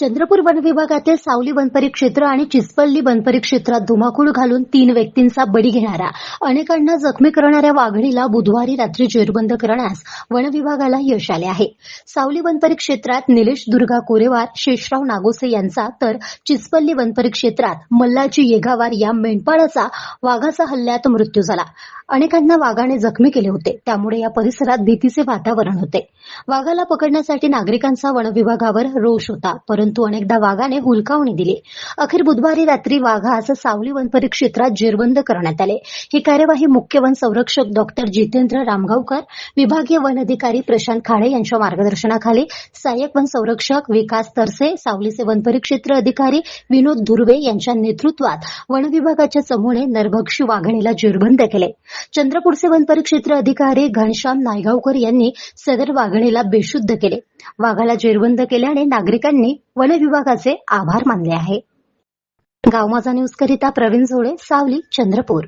Chandrapur one विभागातील सावली वनपरी क्षेत्र आणि चिचपल्ली वनपरी क्षेत्रात धुमाकूळ घालून तीन व्यक्तींचा बळी घेणारा अनेकांना जखमी करणाऱ्या वाघणीला बुधवारी रात्री जेरबंद करण्यास वन विभागाला यश आले आहे. सावली वनपरी क्षेत्रात निलेश दुर्गा कोरेवार शेषराव नागोसे यांचा तर चिचपल्ली वनपरी क्षेत्रात मल्लाजी येगावार या मेंढपाळाचा वाघाचा हल्ल्यात मृत्यू झाला. अनेकांना वाघाने जखमी केले होते त्यामुळे या परिसरात भीतीचे वातावरण होते. वाघाला पकडण्यासाठी नागरिकांचा वन विभागावर रोष होता परंतु अनेकदा वाघाने हुलकावणी दिली. अखेर बुधवारी रात्री वाघास सावली वन परिक्षेत्रात जेरबंद करण्यात आले. ही कार्यवाही मुख्य वन संरक्षक डॉक्टर जितेंद्र रामगावकर विभागीय वन अधिकारी प्रशांत खाडे यांच्या मार्गदर्शनाखाली सहाय्यक वन संरक्षक विकास तरसे सावलीचे वन परिक्षेत्र अधिकारी विनोद धुर्वे यांच्या नेतृत्वात वन विभागाच्या चमूने नरभक्षी वाघिणीला जेरबंद केले. चंद्रपूरचे वन परिक्षेत्र अधिकारी घनश्याम नायगावकर यांनी सदर वाघिणीला बेशुद्ध केले. वाघाला जेरबंद केल्याने नागरिकांनी वन विभागाचे आभार मानले आहे. गावमाजा न्यूज करिता प्रवीण झोळे सावली चंद्रपूर.